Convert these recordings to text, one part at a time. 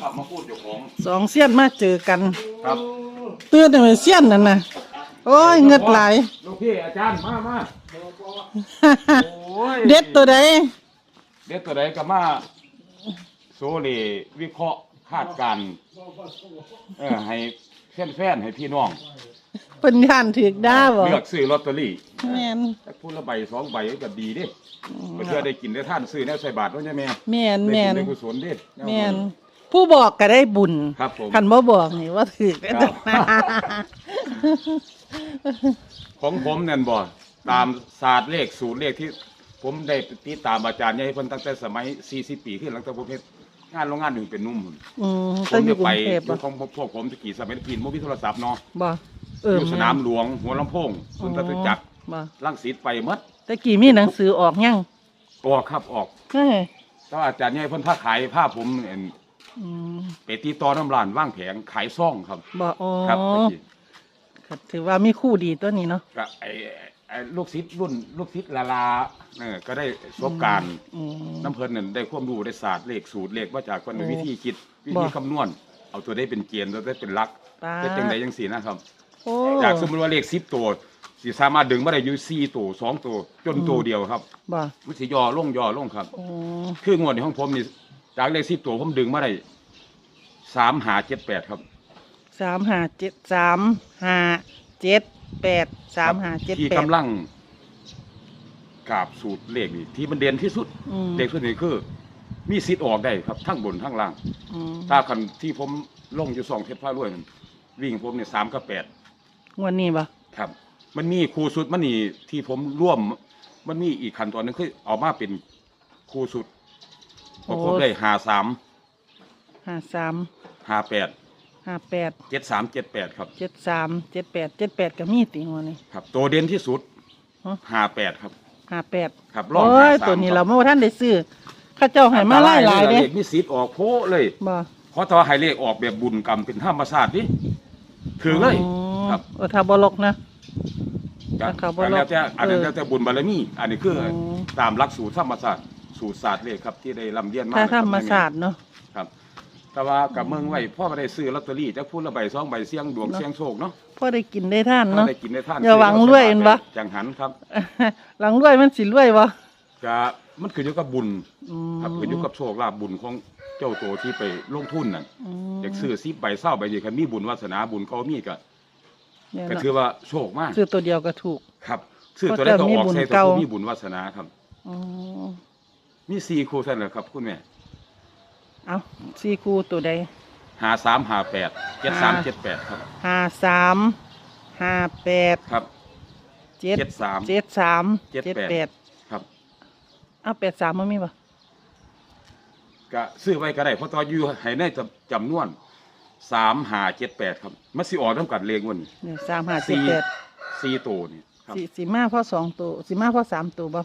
ครับมาพูดเจ้าของสองเสี้ยนมาเจอกัน ครับตื่นแต่เสี้ยนนั่นน่ะโอ้ยเงือดไหลายลูกพี่อาจารย์มามาโอ้ยเด็ดตัวใดเด็ดตัวใดก็มาโซเลวิเคราะห์คาดการณ์เออให้แฟนๆให้พี่น้องเพิ่นย่านถือกด้าบ่เลือกซื้อลอตเตอรี่แม่นสักพูละใบสองใบก็ดีเด้เพื่อได้กินได้ท่านซื้อแนวใส่บาทว่าใช่ไหมแม่นได้แม่บุญนได้กุศลเด้แม่น ผู้บอกก็ได้บุญครับผม คันบ่บอกนี่ว่าถือกได้ครับนะของผมนั่นบ่ตามศาสตร์เลขสูตรเลขที่ ผมได้ติดตามอาจารย์ใหญ่เพิ่นตั้งแต่สมัย 40 ปีขึ้นหลังจากผมเฮ็ดงานโรงงานหนึ่งเป็นหนุ่มพุ่นอืมผต้อมงอยู่จะกรุไปงเทพอยู่บ่ของพวกผมตะกี้สมัยตะกี้บ่มีโทรศัพท์เนาะบ่เอออยู่สนามหลวง หัวลำโพงสุนทรจักรบ่ลังสิตไปหมดตะกี้มีหนังสือออกยังออกครับออก เฮ้ยแต่ว่าอาจารย์ใหญ่เพิ่นพาขายผ้าผมเห็น อืมไปตีต่อน้ำร้านว่างแผงขายซ่องครับ บ่อ๋อครับตะกี้ก็ถือว่ามีคู่ดีตัวนี้เนาะก็ไอ้ไอ้ลูกศิษย์รุ่นลูกศิษย์ลาลาเออก็ได้ประสบการณ์อืม น้ำเพลินนั่นได้ความรู้ได้ศาสตร์เลขสูตรเลขมาจากคนโอ้วิธีคิดวิบ่ธีคำนวณ เอาตัวได้เป็นเกณฑ์ตัวได้เป็นหลักปาเป็นจังไดจังสีนะครับ โอ้จากสมมติว่าเลขสิบตัวสิสามารถดึงมาได้อยู่สี่ตัวสองตัวจนตัวเดียวครับบ่วิธีย่อลงย่อลงครับ โอ้คืองวดในของผมนี่ จากเลขสิบตัวผมดึงมาได้สามหาเจ็ดแปดครับ สามห้าเจ็ดสามห้าเจ็ดแปดสามห้าเจ็ดที่แปดกำลังกราบสูตรเลขนี่ที่มันเด่นที่สุดอืมเลขสุดนี้คือ มีสิทธิ์ออกได้ครับทั้งบนทั้งล่าง อืมถ้าคันที่ผมลงอยู่สองเทปผ้ารวยนั่นวิ่งผมเนี่ยสามกับแปดงวันนี้บ่ครับ มันมีครูสุดมันนี่ที่ผมร่วม มันมีอีกขั้นตอนหนึงคือเอามาเป็นครูสุด ผมครบได้หาสามห้าสามหาแปดห้าแปดเจ็ดสามเจ็ดแปดครับ เจ็ดสามเจ็ดแปดเจ็ดแปดก็มีติงวันนี้ ครับ ตัวเด่นที่สุดฮะ หาแปดครับ ห้าแปดครับรอบโอ้หายสามตัวนี้คเราบเมื่อท่านได้ซื้อเข้าเจ้าให้มาไล่หลายเด้เลขมีสิทธิ์ออกโพะเลยบ่เพราะถ้าให้เลขออกแบบบุญกรรมเป็นธรรมศาสตร์นี่ถือเลยอ๋อครับเออถ้าบ่ลกนะ ครับครับอันแล้วแต่อันนั้นเออแล้วแต่บุญบารมี อันนี้คืออม ตามหลักสูตรธรรมศาสตร์ สูตรศาสตร์เลขครับที่ได้ลำเลียนมาถ้าในธรรมตำแหน่งศาสตร์เนาะครับ แต่ว่ากับเมืองไว้พ่อไม่ได้ซื้อลอตเตอรี่จะพูดละใบสองใบเสี่ยงดวงเนาะเสี่ยงโชคเนาะพอได้กินได้ท่านเนาะได้กินได้ท่านอย่าหวังรวยเห็นปะจังหันครับหลังรวยมันสิรวยบ่จะมันขึ้นอยู่กับบุญอืมครับขึ้นอยู่กับโชคลาภบุญของเจ้าตัวที่ไปลงทุนนั่นอืมอยากซื้อซิบใบเศร้าใบนี้คันมีบุญวาสนาบุญเขามีก็เนี่ยก็เนาะถือว่าโชคมากซื้อตัวเดียวก็ถูกครับซื้อตัวได้ก็ออกเพราะแต่มีบุญใส่ตัวเก่าผู้มีบุญวาสนาครับอ๋อ มีสี่คู่เท่านั้นแหละครับ คุณแม่เอาสี่คู่ตัวใดหาสามหาแปดเจ็ดสามเจ็ดแปดครับ ห้าสามห้าแปดครับ เจ็ดเจ็ดสาม เจ็ดสามเจ็ดแปดแปดครับเอาแปดสามมันมีป่ะก็ซื้อไว้ก็ได้เพราะตอนอยู่ให้ในจำนวนสามหาเจ็ดแปดครับมันสิออกน้ำกัดเลงวันนี้เนี่ยสามห้าเจ็ดแปดสี่ตัวนี่ครับ สี่สี่มาพ่อสองตัวสี่มาพ่อสามตัวบ่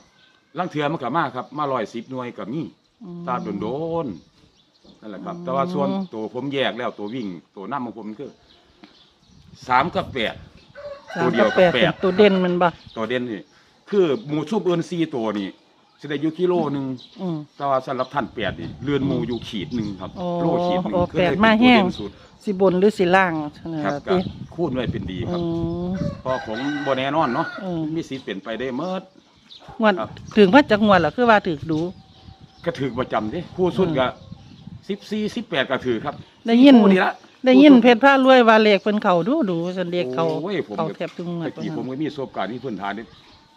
ลังเทือมันกับมาครับ มาลอยสิบหน่วยกับนี่อืม ตาโดนโดนๆนั่นแหละครับอืมแต่ว่าส่วนตัวผมแยกแล้วตัววิ่ง ตัวน้ำของผมคือสามกับแปด สาตัวมเดียวกับกับแปดแปด เป็นตัวเด่นมันบ่ตัวเด่นนี่คือหมูชุบเอินซีตัวนี่จะได้อยู่กิโลหนึ่งอืม แต่ว่าสำหรับท่านแปดนี่เรือนหมูอยู่ขีดหนึ่งครับโอ้โลขีดหนึ่งโอ้คือแปดได้เป็นมาตัวแห้ง เด่นสุดสิบนหรือสิล่างเท่านั้นครับล่ะก็ติคูณไว้เป็นดีคอืรับม เพราะของโบแน่นอนเนาะอืม มีสิทธิ์เปลี่ยนไปได้เมื่อ งวดครับ ถึงว่าจักงวดล่ะคือว่าถึกดู ก็ถือประจำดิคู่สุดก็สิบสี่สิบแปดก็ถือครับได้ยิน คู่นี่ละ ได้ยินเพชรผ้ารวยว่าเลขเพิ่นเข้าดูดูสันเลขเขาโอ้ยผม เขาแทบทุกงวดตะกี้ผมก็มีประสบการณ์ที่พื้นฐานนี่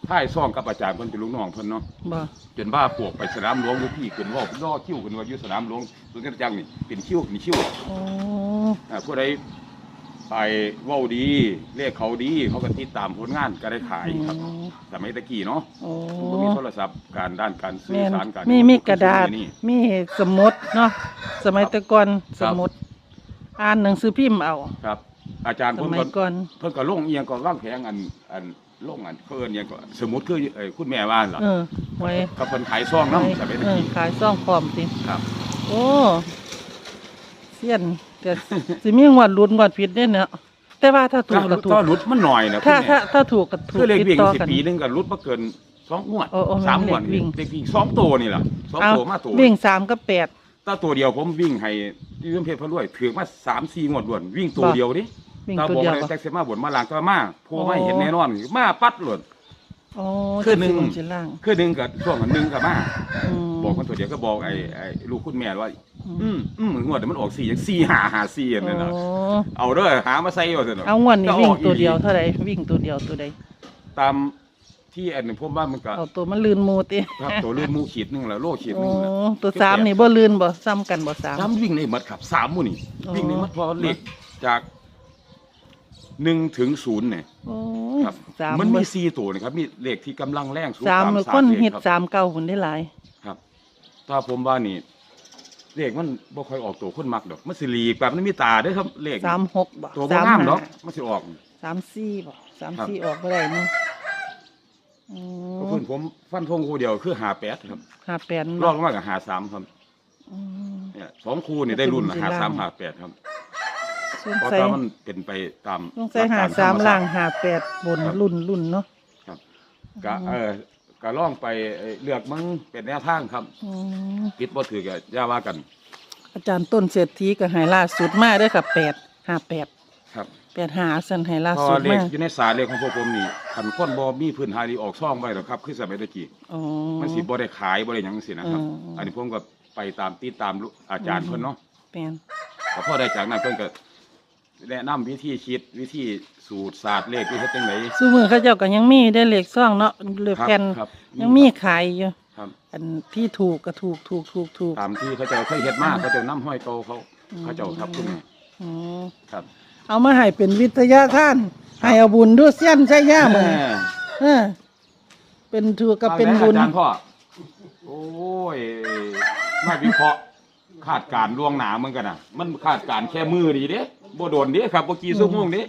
ท่ายซ่องกับอาจารย์เพิ่นเป็นลูกน้องเพิ่นเนาะบ่จนว่าปวกไปสนามหลวงอยู่พี่ขึ้นว่าล่อคิ้วขึ้นว่าอยู่สนามหลวงสุนทรจังนี่เป็นคิ้วเป็นคิ้วโอ้อ่าผู้ใด ไปเว้าดีเลขเขาดีเขาก็ติดตามผลงานก็ได้ขายครับ สมัยตะกี้เนาะโอ้มันก็มีโทรศัพท์การด้านการสื่อแม่นสารการมีมีกระดาษ นี่ มีสมุดเนาะสมัยแต่ก่อนคสรับ มุด อ่านหนังสือพิมพ์เอา ครับ อาจารย์สเพิ่นมัยก็ก่อน เพิ่นก็ลงเอียงก็ว่างแผงอันอันลงอันเพิ่นเอียงก็สมมุติคือเอ้ยคุณแม่ว่าหั่นล่ะเออไว้ก็เพิ่นขายซองเนาะสมัยตะเออกี้ขายซ่องพร้อมติครับ โอ้ เสียนแต่สิมีงวดลุ้นงวดผิดเด้เนาะแต่ว่าถ้าถูกก็ถูกก็หลุดมันหน่อยนะถ้าคุณถ้าแม่ถ้าถูกก็ถูกคือเลขติดวิ่งต่อสิกันปีหนึงก็หลุดบ่เกินสองงวดโอ้โอ้สามแม่นงวดเลขวิ่ง เลขวิ่งสองตัวนี่ล่ะสองเอาตัวมาตัววิ่งสามกับแปด ถ้าตัวเดียวผมวิ่งให้ที่เรื่องเพชรพระรวยถือมาสามสี่งวดรวนวิ่งตัวบ่ เดียวดิวิ่งถ้าตัวบอกเดียวเลยบ่ แท็กซี่มาบนมาหลังก็มาโพไม่อ๋อเห็นแน่นอนมาปัดหล่น อ๋อคือหนึ่ง จะสิบสิล่างคือหนึ่งกับช่วงอันหนึ่งกับมา มบอกคนตัวเดียวก็บอกไอ้ไอ้ลูกคุณแม่ว่า อือืมมอืมงวดเดี๋ยวมันออกสี่อย่างสี่หาหาสี่อันนั่นน่ะโอ้เอาเด้อหามาใส่เอาเถอะเอางวดนี้ก็วิ่งกอีตัวเดียวหลีเท่าไหร่วิ่งตัวเดียวตัวใดตามที่อันหนึ่งผมว่ามันก็เอาตัวมันลื่นหมูติครับตัวลื่นหมูขีดหนึงแล้วโลขีดหโอ้นึงน่ะ ตัวสามนี่บ่ลื่นบ่ซ้ำกันบ่สาม สามวิ่งในหมัดครับสามหมู่นี่อ๋อ วิ่งในหมัดเพอเลขจากหนึ่งถึงศูนย์เนี่ยโอ้ครับ สามมันมีบ่สี่ตัวนะครับ มีเลขที่กำลังแรงสูงสามตเลยศาสตคนร์ลขเฮ็ดครับสามเก้าหุ่นได้หลาย ครับ ถ้าผมว่านี่ เลขมันบ่ค่อยออกตัวคนมักดอกมันสิหลีกแบบมันมีตาเด้วยครับเลขสามหกบ่ตัวบ่สามงามดอกห้ามันสิออก สามสี่บ่สามครับสี่ออกบ่ได้นี่อืเพราะมเพิ่นผมฟันธงคู่เดียวคือหาแปดครับห้าแปดรอบลงมากับหาสามครับอืม เนี่ยสองคู่นี่ได้รุ่นมันเป็นหาสามสิล่างหาแปดครับสงเพราะสัยถ้ามันเป็นไปตามสงสัยหาลักกรสามธรรชติล่างหาแปดบนครับรุ่นรุ่นเนาะครับก็เออ ก็ล่องไปเอ่อเลือกมึงเป็นแนวทางครับอืมคิดบ่ถือก็อย่าว่ากันอาจารย์ต้นเศรษฐีก็ใหายล่าสุดมาเด้อค่ะแปดห้าแปดครับแปดหาสันใหายล่าพอสุดเลขมาอยู่ในสายเลขของพวกผมนี่คันคนบ่มีพื้นฐานดีออกช่องไว้หรอกครับคือสมัยตะกี้อ๋อ มันสิบ่ได้ขายบ่ได้หยังจังซี่นะครับ อืม อันนี้ผมก็ไปตามติดตามลูกอาจารย์เพิ่นเนาะแม่นแต่พอได้จากนั้นเพิ่นก็ แนะนำวิธีคิดวิธีสูตรศาสตร์เลขที่เฮ็ดจังไดซูมือเขาเจ้าก็ยังมีได้เลขซ่องเนาะเลขครับแผ่นครับยังมีขายอยู่ครับ อันที่ถูกก็ถูกถูกถูกถูก ตามที่เขาเจ้าเคยเฮ็ดมาเขาเจ้านํห้อยเก่าเขาเขาเจ้าครับคุณแม่อืมครับ เอามาให้เป็นวิทยาทานให้เอาบุญด้วยเสี้ยนใช่ย่ามึงเออเป็นถือกับเป็นบุญอาจารย์พ่อโอ้ยมาวิเคราะห์ คาดการณ์ล่วงหน้าเหมือนกันน่ะมันคาดการณ์แค่มือดีเด้บ่โดนเด้ครับบ่กี่ชั่วโมงเด้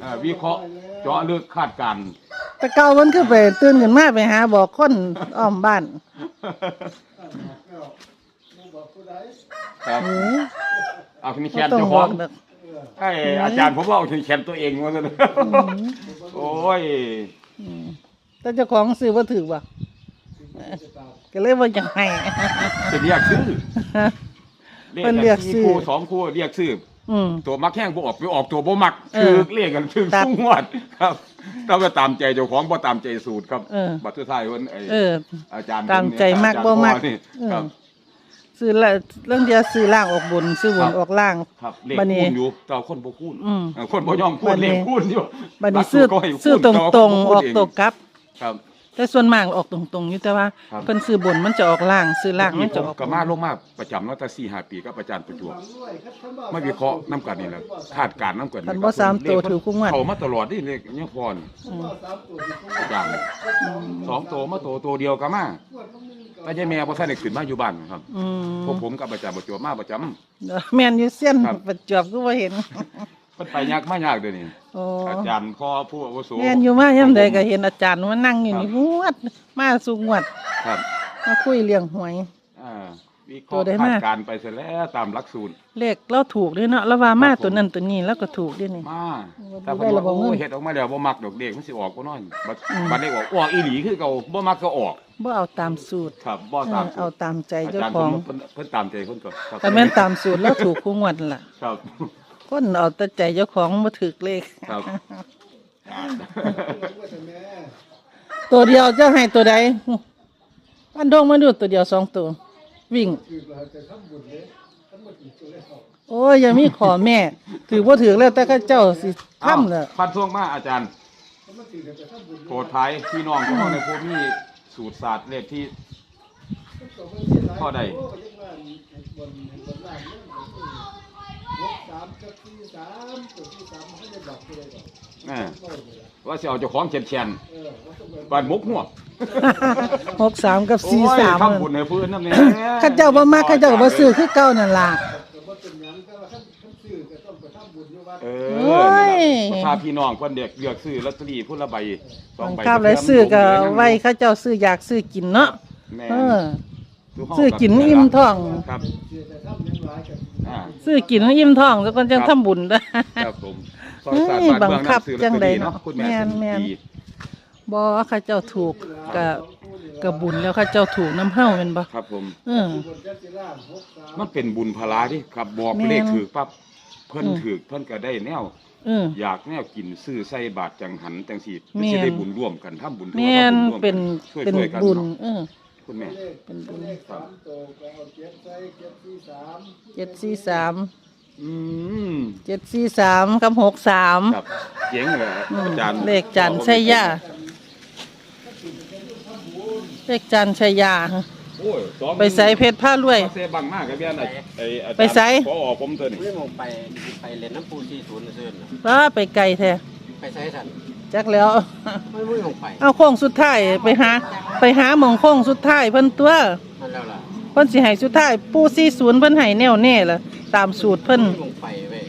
เอ่อวิเคราะห์เจาะลึกคาดการณ์ แต่เก่ามันคือไปตื่นขึ้นมาไปหาบอกคนอ้อมบ้านครับ เออเอาขี้แขบ่นต้องเจ้าบขอองกดอกไอ้อาจารย์ผมว่าเอาขี้แขนตัวเองว่าซั่นโอ้ยอืมแต่เจ้าของซื้อว่าถือบ่เออก็เลยว่าอย่างให้จะเรียกซื้อ เพิ่นเรียกซื้อสี่คู่สองคู่เรียกซื้ออืม ตัวมักแห้งบ่ออกไปออกตัวบ่มักเอคืออเรียกกันคือตัดสู้งวดครับเราก็ตามใจเจ้าของบ่ตามใจสูตรครับเออ บัตรสุดท้ายเพิ่นไอ้เออ อาจารย์ตามใจมักอาจารย์บ่มักพ่อนี่เออครับ ซื้อละเรื่องเดียวซื้อล่างออกบน ซื้อบนออกล่าง ครับเลขบัดนี้คูณอยู่แต่ว่าคนบ่คูณอืมเออคนบ่ยอมคูบัณดนี้ เลขคูณอยู่บัดนี้หลักซื้อก็ให้คูณซื้อตรงแต่ว่าตรงคนๆบ่ออกคูณตัวกลับ ครับ แต่ส่วนมากออกตรงๆอยู่แต่ว่าครับ เพิ่นซื้อบนมันจะออกล่างซื้อล่างมันจะออกก็มาลงมาประจำเนาะแต่สี่ห้าปีกับอาจารย์ประจวบมาวิเคราะห์นํกันนี่แหละคาดการณ์นํกันคันบ่สามตัวถือคุ้งวันเข้ามาตลอดนี่เลขยังพอนี่อาจารย์สองตัวมาตัวตัวเดียวก็มาแต่ยายแม่บ่ทันได้ขึ้นมาอยู่บ้านครับอืมพวกผมกับอาจารย์ประจวบมาประจำ แม่นอยู่เส้นครับ ประจวบก็บ่เห็น เพิ่นไปยากมายากเดี๋ยวนี้ โอ้อาจารย์พ่อผู้อาวุโสแม่นอยู่มายามใดก็เห็นอาจารย์มานั่งอยู่นี่งวด มาสุงวด ครับมาคุยเรื่องหวย อ่าวิเคตัวราะห์ใดคามาดการณ์ไปเสร็จแล้วตามหลักสูตร เลขเราถูกด้วยเนาะแล้วว่ามาครับผม ตัวนั้นตัวนี้แล้วก็ถูกด้วยนี่ มาว่าแต่ได้เพิ่นระว่าบบเงินโอ้เฮ็ดออกมาแล้วบ่มักดอกเด็กมันสิออกบ่น้อยบัดอืม บัดได้ออกออกอีหลีคือเก่าบ่มักก็ออก บ่เอาตามสูตรครับบ่เอตามอเอาตามใจอาเจ้าจารย์ของเพิ่นเพิ่นตามใจเพิ่นก็ครับแต่แม่นตามสูตรแล้วถูกคู่งวดนั่นล่ะ ครับ คนเอาแต่ใจเจ้าของบ่ถูกเลข ครับ ตัวเดียวเจ้าให้ตัวใดอันดงมาดูตัวเดียวสองตัว วิ่ง โอ้ยอย่ามีขอแม่ ถือว่าถือแล้วแต่เข้าเจ้าสิทำเลยฟันท่วงมาอาจารย์โปรดท้ายพี่น้องทุกคนในพวกมีสูตรศาสตร์เลขที่ข้อใด แม่ว่าสิเอาเจ้าของเชียนเชียนบ้านมุกหัวหกสามกับสี่สามโอ้ยทำบุญให้พื้นน้ำเนี่ยเข้าเจ้าบ่มากเข้าเจ้าก็บ่ซื้อคือเก่านั่นล่ะเอโอ้อยพาพี่น้องเพิ่นเด็กเลือกซื้อลอตเตอรี่พุ่นละใบสองใบครับเลยซื้อก็ไว้เข้าเจ้าซื้ออยากซื้อกินเนาะแม่เออทุห้งซื้อกินอิ่มท้อง ครับอ่า ซื้อกินให้อิ่มท้องแล้วก็จังครับทำบุญเด้อครับผมเฮ้ยซอยศาสตร์านบังคับเมือจังใดซื้อลอตตอรี่เนาะคุณแม่แม่นสมแม่น ดีบ่เข้าเจ้าถูกก็กระบุญแล้วเข้าเจ้าถูกน้ำเฮ้าเป็นบ่ครับผม เออ มันเป็นบุญพลาดิครับบอกแม่น เลขถือปั๊บเพิ่นอืมถือเพิ่นก็ได้แนว เออ อยากแนวกินซื้อใส่บาตรจังหันจังสีแม่นสิได้บุญร่วมกันทำบุญแม่นทำบุญร่วมกัเป็นช่วยเป็นช่วยกันบุญ เนาะเออ คุณแม่ เป็นบุญครับเจ็ดสี่สามอืมเจ็ดสี่สามกับหกสามครับเจ๋งเลยอืมอาจารย์เลขจันทร์ชัยยาเลขจันทร์ชัยยา โอ้ยสองไปใส่เพชรผ้ารวย เซบังมากกับเบี้ยนไอ้ไอ้อาจารย์ไปไสขอออกผมตัวนี้ไม่มองไปไปเล่นน้ำปูที่ศูนย์ซื่นน่ะว่าไปไกลแท้ไปใช้สัน จักแล้ว ไม่ไม่มองไปเอาโค้งสุดท้ายไปหา ไปหาหมองโค้งสุดท้ายเพิ่นตัวนั่นแล้วล่ะเพิ่นสิให้สุดท้ายปู่40เพิ่นให้แน่วแน่ล่ะตามสูตรเพิ่นไม่มองไปเว้ย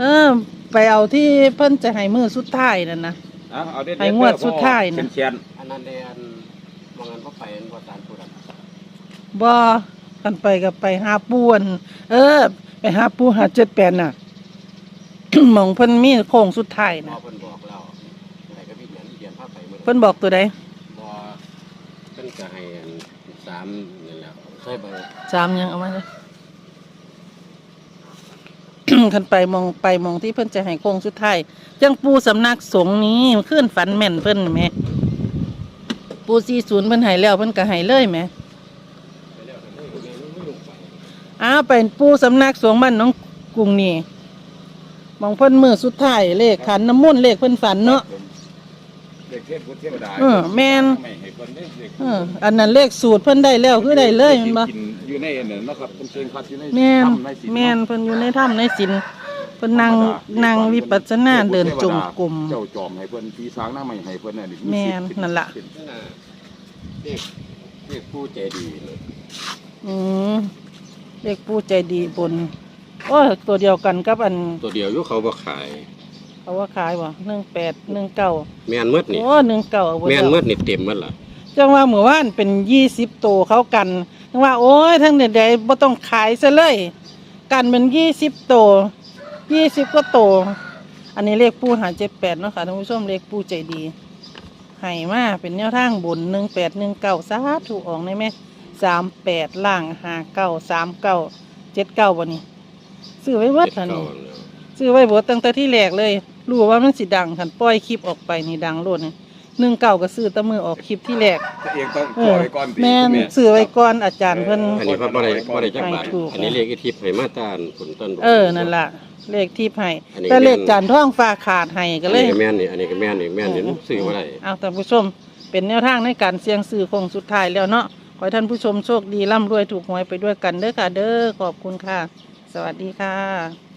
เออ ไปเอาที่เพิ่นจะให้มือสุดท้ายนั่นนะอะเอาเด็ดๆให้งวดสุดท้ายนะเชียนอันนั้นเดอันมองกันพ่อไปอันพ่อตานผู้ดับบ่กันไปก็ไปหาปูอั่นเออ ไปหาปูหา78น่ะ หมองเพิ่นมีโค้งสุดท้ายพอน่ะเพิ่น เมื่อเพิ่นบอกตัวใดบอเพิ่นก็ให้อันสามนี่แหละใช่เบอร์สามยังเอามาเลย คันไปมองไปมองที่เพิ่นจะให้โค้งสุดท้ายจังปูสำนักสงฆ์นี้ขึ้นฝันแม่นเพิ่นแหมปู40เพิ่นให้แล้วเพิ่นก็ให้เลยแหมไปแล้วแต่ไม่ไม่ไม่ลงไปอ้าวเป็นปูสำนักสงฆ์บ้านน้องกรุงนี่มองเพิ่นมือสุดท้ายเลขขันน้ำมนต์เลขเพิ่นฝันเนาะ เด็กเทพพุทธเทวดาเออแม่น ไม่ให้เพิ่นเด้เด็กเอออันนั้นเลขสูตรเพิ่นได้แล้วคือได้เลยแมันบ่ กินอยู่ในนั่นนะครับเป็นเชิงพัดอยู่ในแม่นถ้ำในศีลแม่นเพิ่นอยู่ในถ้ำในศีลเพิ่นนั่งนั่งวิปัสสนาเดินจงกรม เจ้าจอมให้เพิ่นพี่สร้างหน้าใหม่ให้เพิ่นน่ะนี่แม่นสิทธิ์นั่นล่ะ เป็นนั่นน่ะเรียกเรียกผู้ใจดีเลยอืมเลขผู้ใจดีบนโอ้ยตัวเดียวกันกับอันตัวเดียวอยุเขาบ่ขาย เขาว่าขายบ่18 19แม่นมืดนี่โอ้19เอาบ่แม่นแล้วมืดนี่เต็มหมดล่ะจังว่าเมื่อวานเป็นยี่สิบโตวเขากันจังว่า โอ้ยทั้งเด็ดๆบ่ต้องขายซะเลย กันเป็นยี่สิบโตยี่สิบก็โตวอันนี้เลขปูหาเจ็ดแปดเนาะค่ะท่านผู้ชมเลขปูใจดีให้มาเป็นแนวทางบนหนึ่งแปดหนึ่งเก้าสาถูกออกได้ไหมสามแปดล่างหาเก้าสามเก้าเจ็ดเก้าวันนี้ซื้อไว้เบิดเจ็ดท่านี่เก้าแล้วซื้อไว้เบิดตั้งแต่ที่แรกเลย รู้ว่ามันสิดังคันปล่อยคลิปออกไปนี่ดังโลดนี่หนึ่งเก้าก็ซื้อแตะมือออกคลิปที่แรกตัวเองต้องเอปล่ออยก่อนสิแม่นคุณซื้อไว้ก่อนอาจารย์เพิ่น อันนี้เขาบ่ได้บ่ได้จักบาทให้ถูก อันนี้เรียกอีทิพย์ให้มาตานผลต้น เออนั่นล่ะเลขที่ให้อันนี้ แต่เลขแม่นจานท่องฟ้าขาดให้ก็อันเลยนี้ก็แม่นนี่ อันนี้ก็แม่นนี่แม่นนี่มันซื้อบ่ได้ เอาท่านผู้ชมเป็นแนวทางในการเสี่ยงซื้อคงสุดท้ายแล้วเนาะขอให้ท่านผู้ชมโชคดีร่ำรวยถูกหวยไปด้วยกันเด้อค่ะ เด้อขอบคุณค่ะ สวัสดีค่ะ